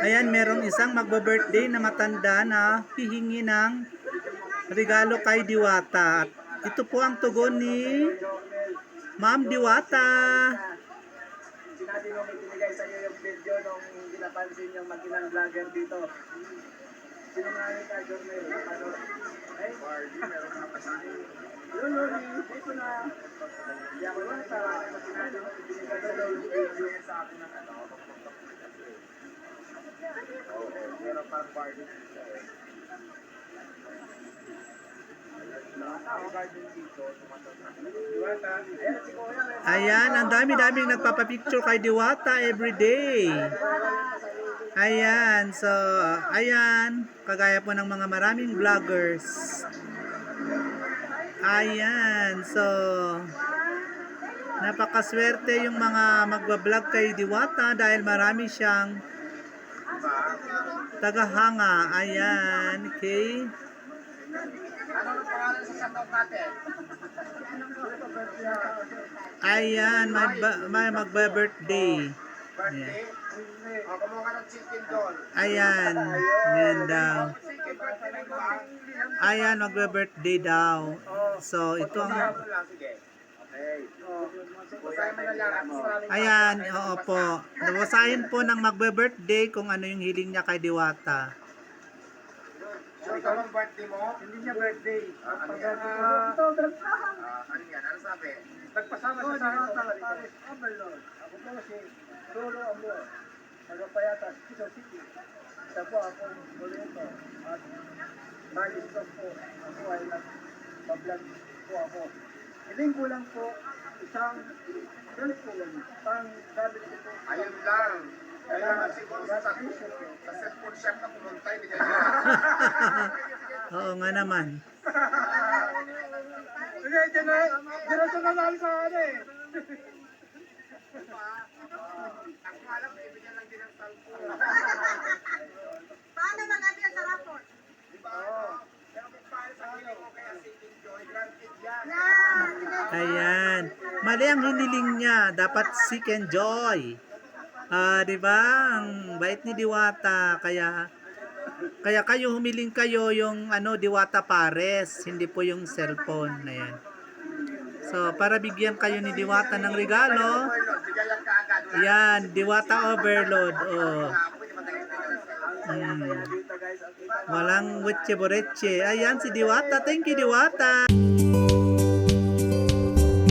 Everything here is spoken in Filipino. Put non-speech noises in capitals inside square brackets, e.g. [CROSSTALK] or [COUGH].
Ayan, merong isang magbo-birthday na matanda na hihingi ng regalo kay Diwata. At ito po ang tugon ni Ma'am Diwata. Sinabi mo may binigay sa iyo yung video nung hindi napansin yung makinang vlogger dito. Sino nga yung kay Jormel? Ano? Eh? meron na pasahin. Yun, yun, dito na. Lang sa makinang binigay sa video sa akin ng ano. Na. Diwata, ayan ang dami-daming nagpapapicture kay Diwata everyday. Ayan, so, ayan, kagaya po ng mga maraming vloggers. Ayan, so, napakaswerte yung mga magbablog kay Diwata dahil marami siyang tagahanga. Ayan, natin? Ayan, may, ba- may magba-birthday. Birthday? O, kumuha ka ng chicken doll. Ayan, yan daw. Ayan, magbe-birthday daw. So, ito ang... Ayan, oo po. Nabasahin po ng magbe-birthday kung ano yung hiling niya kay Diwata. So, ikaw ang birthday mo? Hindi niya birthday. Ah, ano yan? Ah, ano yan? Ano sabi? Nagpasama siya sa akin sa Paris Overlord. Ako po si Lolo Amor. Nagapayatas, Quezon City. Siya po ako boleto. At Malis ko po. Ako ay nag-vlog po ako. Hiling ko lang po isang cellphone. Pang gamit ko po. Ayun lang. Kailangan siguro sa, sa cellphone shop na pumunta. Hindi kaya [LAUGHS] Oo nga naman. Hindi, dyan na, dyan na siya nanalo sa ano eh. Ang alam, ibigyan lang din ng cellphone. Paano mag-adjust sa rapport? Diba? Oo. Pero kung paano sa hiling mo kaya si Enjoy, granted yan. Yan! Ayan. Mali ang hiniling niya. Dapat seek and joy. Ah, 'di ba? Ang bait ni Diwata kaya kaya kayo humiling kayo yung ano Diwata Pares, hindi po yung cellphone na yan. So, para bigyan kayo ni Diwata ng regalo, yan, Diwata Overload. Oh. na ako, pwede matagay-tagay ng cellphone. Mm. Walang wetche boreche. Ayan si Diwata. Thank you, Diwata.